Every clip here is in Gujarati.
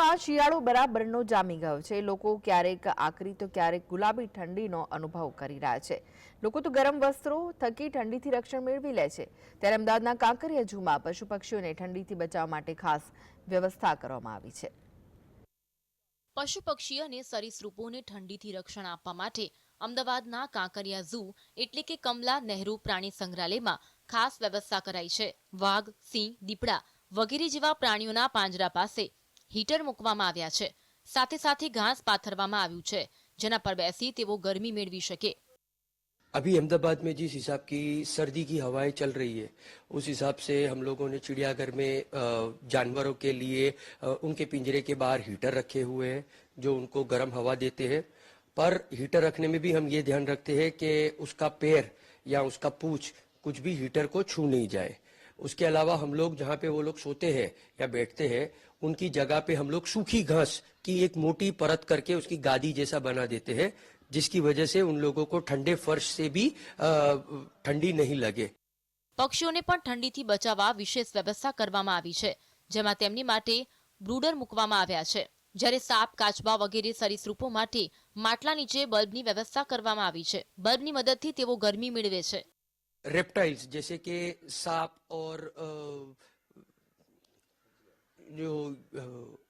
શહેરમાં શિયાળો બરાબરનો જામી ગયો છે. લોકો ક્યારેક આકરી તો ક્યારેક ગુલાબી ઠંડીનો અનુભવ કરી રહ્યા છે. લોકો તો ગરમ વસ્ત્રો થકી ઠંડીથી રક્ષણ મેળવી લે છે. ત્યારે અમદાવાદના કાંકરિયા ઝૂમાં પશુ પક્ષીઓને ઠંડીથી બચાવવા માટે ખાસ વ્યવસ્થા કરવામાં આવી છે. પશુ પક્ષી અને સરીસૃપોને ઠંડીથી રક્ષણ આપવા માટે અમદાવાદના કાંકરિયા ઝૂ એટલે કે કમલા નહેરુ પ્રાણી સંગ્રહાલયમાં ખાસ વ્યવસ્થા કરાઈ છે. વાઘ, સિંહ, દીપડા વગેરે જેવા પ્રાણીઓના પાંજરા પાસે હીટર મૂકવામાં આવ્યા છે સાથે સાથે ઘાસ પાથરવામાં આવ્યું છે જેના પર બેસી તેઓ ગરમી મેળવી શકે अभी अहमदाबाद में जिस हिसाब की सर्दी की हवाएं चल रही है उस हिसाब से हम लोगों ने चिड़ियाघर में अ, जानवरों के लिए अ, उनके पिंजरे के बाहर हीटर रखे हुए हैं जो उनको गर्म हवा देते हैं पर हीटर रखने में भी हम ये ध्यान रखते हैं कि उसका पैर या उसका पूछ कुछ भी हीटर को छू नहीं जाए उसके अलावा हम लोग जहाँ पे वो लोग सोते हैं या बैठते हैं उनकी जगह पे हम लोग सूखी घास की एक मोटी परत करके उसकी गादी जैसा बना देते हैं जिसकी वजह से उन लोगों को ठंडे फर्श से भी अ, ठंडी नहीं लगे પક્ષીઓને પણ ઠંડીથી બચાવવા વિશેષ વ્યવસ્થા કરવામાં આવી છે જેમાં તેમની માટે બ્રુડર મૂકવામાં આવ્યા છે જ્યારે સાપ કાચબા વગેરે સરીસૃપો માટે માટલા નીચે બલ્બની વ્યવસ્થા કરવામાં આવી છે બલ્બની મદદથી તેઓ ગરમી મેળવે છે रेप्टाइल्स जैसे कि सांप और जो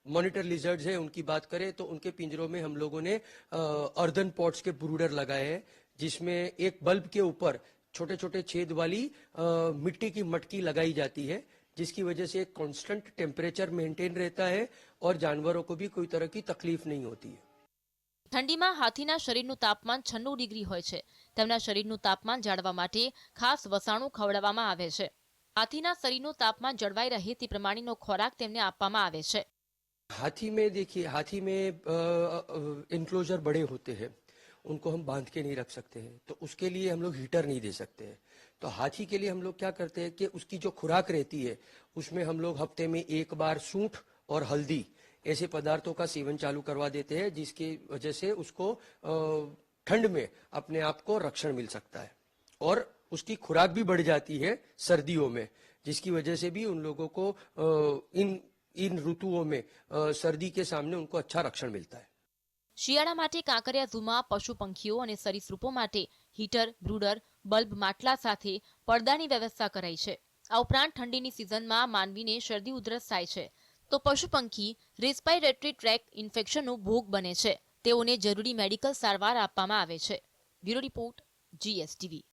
मॉनिटर लिजर्ड्स है उनकी बात करें तो उनके पिंजरों में हम लोगों ने अर्धन पॉट्स के ब्रूडर लगाए हैं जिसमें एक बल्ब के ऊपर छोटे छोटे छेद वाली अ, मिट्टी की मटकी लगाई जाती है जिसकी वजह से एक कांस्टेंट टेम्परेचर मेंटेन रहता है और जानवरों को भी कोई तरह की तकलीफ़ नहीं होती है। ઠંડીમાં હાથીના શરીરનું તાપમાન છન્નું ડિગ્રી હોય છે તેમના શરીરનું તાપમાન જાળવવા માટે ખાસ વસાણું ખવડાવવામાં આવે છે હાથીના શરીરનું તાપમાન જળવાઈ રહે તે પ્રમાણેનો ખોરાક તેમને આપવામાં આવે છે हाथी में देखिए हाथी में इनक्लोजर बड़े होते हैं उनको हम बांध के नहीं रख सकते हैं तो उसके लिए हम लोग हीटर नहीं दे सकते हैं तो हाथी के लिए हम लोग क्या करते हैं कि उसकी जो खुराक रहती है उसमें हम लोग हफ्ते में एक बार सूंठ और हल्दी ऐसे पदार्थों का सेवन चालू करवा देते हैं जिसकी वजह से उसको अ, ठंड में अपने आप को रक्षण मिल सकता है और उसकी खुराक भी बढ़ जाती है सर्दियों में जिसकी वजह से भी उन लोगों को अ, इन इन ऋतुओं में अ, सर्दी के सामने उनको अच्छा रक्षण मिलता है શિયાળા માટે કાંકરિયા ઝૂમાં પશુ પંખીઓ અને સરીસૃપો માટે હીટર બ્રુડર બલ્બ માટલા સાથે પડદાની વ્યવસ્થા કરાઈ છે આ ઉપરાંત ઠંડીની સિઝનમાં માનવીને શરદી ઉધરસ થાય છે તો પશુ પંખી રેસ્પાયરેટરી ટ્રેક ઇન્ફેક્શનનો ભોગ બને છે. તેઓને જરૂરી મેડિકલ સારવાર આપવામાં આવે છે. Bureau report GSTV